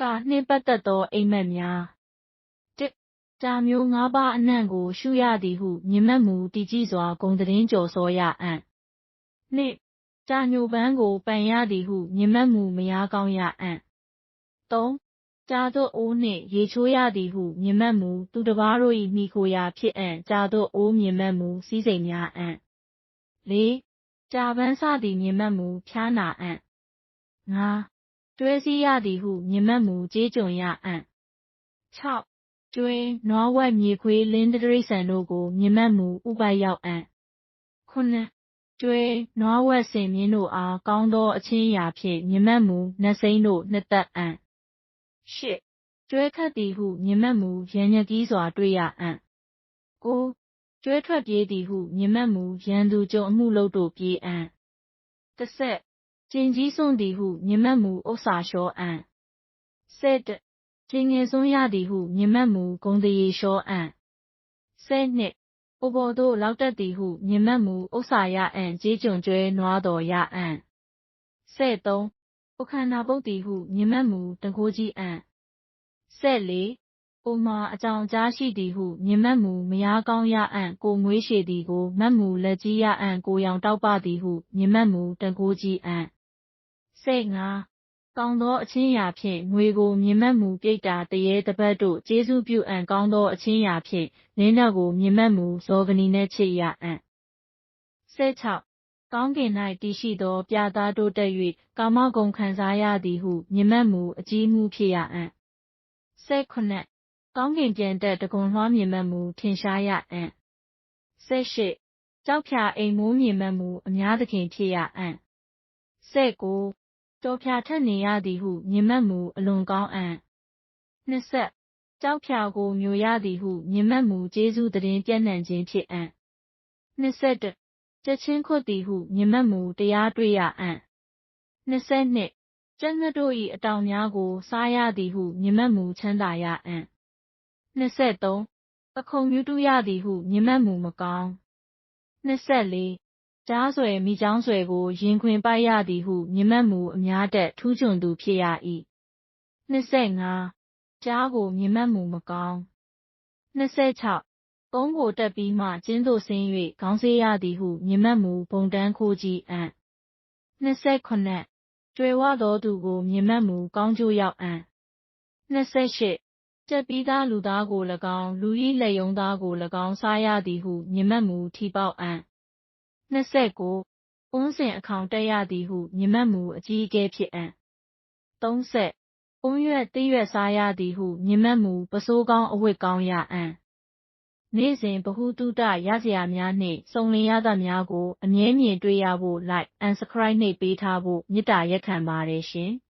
ကနှင့်ပတ်သက်သော အိမ်မက်များ၁တာမျိုးငါးပါးအနှံ့ကို ရှုရသည်ဟု မြင်မက်မူတည်ကြည်စွာ ဂုဏ်သတင်းကျော်စောရအံ့၂တာညိုပန်းကို ပန်ရသည်ဟု မြင်မက်မူမယားကောင်းရအံ့၃ကြာသွပ်အိုးနှင့် ရေချိုးရသည်ဟု မြင်မက်မူသူတစ်ပါးတို့၏မှီခိုရာဖြစ်အံ့ကြာသွပ်အိုးမြင်မက်မူစည်းစိမ်များအံ့၄ကြာပန်းစသည်မြင်မက်မူဖျားနာအံ့၅ ကျွဲစည်းရသည်ဟုမြင်မက်မူကျေးကျွန်ရအံ့၆ကျွဲနွားဝက်မြေခွေးလင်းတိရစ္ဆာန်တို့ကိုမြင်မက်မူဥပိုက်ရောက်အံ့၇ကျွဲနွားဝက်ဆင်မြင်းတို့အားကောင်းသောအခြင်းအရာဖြင့်မြင်မက်မူနတ်စိမ်းတို့နှစ်သက်အံ့၈ကျွဲခတ်သည်ဟုမြင်မက်မူရန်ညကီးစွာတွေ့ရအံ့၉ကျွဲထွက်ပြေးသည်ဟုမြင်မက်မူရန်သူကျွန်အမှုလုပ်တို့ပြေးအံ့၁၀ကျ င်ကြီးစွန့်သည်ဟုမြင်မက်မူဥစ္စာလျှောအံ့၁၁ကျင်ငယ်စွန်းရသည်ဟုမြင်မက်မူဂုဏ်သရေလျှောအံ့၁၂အိုဘော်သို့လောက်တတ်သည်ဟုမြင်မက်မူဥစ္စာရအံ့ကျေးကျွန်ကျွဲနွားတော်ရအံ့၁၃အိုခန္ဓာပုတ်သည်ဟုမြင်မက်မူတန်ခိုးကြီးအံ့၁၄အိုမှာအကြောင်ကြားရှိသည်ဟုမြင်မက်မူမယားကောင်းရအံ့ကိုမွေးရှည်သည်ကိုမက်မူလက်ကြီးရအံ့ကိုရောင်တောက်ပသည်ဟုမြင်မက်မူတန်ခိုးကြီးအံ့ ၁၅ကောင်းသောအခြင်းအရာဖြင့်ငွေကိုမြင်မက်မူပြိတ္တာတရေတပတ်တို့ကျေးဇူးပြုအံ့ကောင်းသောအခြင်းအရာဖြင့်လင်းတကိုမြင်မက်မူဇော်ကနီနက်ချစ်ရအံ့၁၆ကောင်းကင်၌တည်ရှိသော ပြသားတိုးတက်၍ကာမဂုဏ်ခံစားရသည်ဟုမြင်မက်မူအကြီးမှုဖြစ်ရအံ့၁၇ကောင်းကင်ပျံတက်တံခွန်လွှားမြင်မက်မူထင်ရှားရအံ့၁၈ကျောက်ဖြာအိမ်မိုးမြင်မက်မူအများသခင်ဖြစ်ရအံ့၁၉ ကျော်ဖြာထက်နေရသည်ဟုမြင်မက်မူအလွန်ကောင်းအံ့၂၀ကျောက်ဖြာကိုမျိုရသည်ဟုမြင်မက်မူကျေးဇူးသတင်းပြန့်နှံ့ခြင်းဖြစ်အံ့၂၁ကြက်ချင်းခွတ်သည်ဟုမြင်မက်မူတရားတွေ့ရအံ့၂၂ကြက်ငှက်တို့၏အတောင်များကို စားရသည်ဟုမြင်မက်မူချမ်းသာရအံ့၂၃ပခုံးမြူးတူးရသည်ဟုမြင်မက်မူမကောင်း၂၄ ကျားဆွယ်မိကျောင်းဆွယ်ကိုရင်ခွင်ပိုက်ရသည်ဟုမြင်မက်မူအများတတ်ထူးချွန်သူဖြစ်ရ၏၂၅ကျားကိုမြင်မက်မူမကောင်း၂၆ကုန်းကိုတက်ပြီးမှကျင်းသို့ဆင်း၍ခေါင်းဆေးရသည်ဟုမြင်မက်မူဘုံတန်းခိုးကြီးအံ့၂၇ကြွယ်ဝသောသူကိုမြင်မက်မူကောင်းကျိုးရောက်အံ့၂၈ကြက်ပြီးသားလူသားကို၎င်းလူ၏လက်ရုံးသားကို၎င်းစားရသည်ဟုမြင်မက်မူထီပေါက်အံ့ ၂၉အွန်းစင်အခေါင်တက်ရသည်ဟုမြင်မက်မူအကြီးအကဲဖြစ်အံ့၃၀အုန်းရွက်သစ်ရွက်စားရသည်ဟုမြင်မက်မူပုဆိုးကောင်းအဝတ်ကောင်းရအံ့နေ့စဉ်ဗဟုသုတရစရာများနှင့်စုံလင်ရသမျှကို အမြဲမြင်တွေ့ရဖို့ Like and Subscribe နှိပ်ပေးထားဖို့မေတ္တာရပ်ခံပါတယ်ရှင်။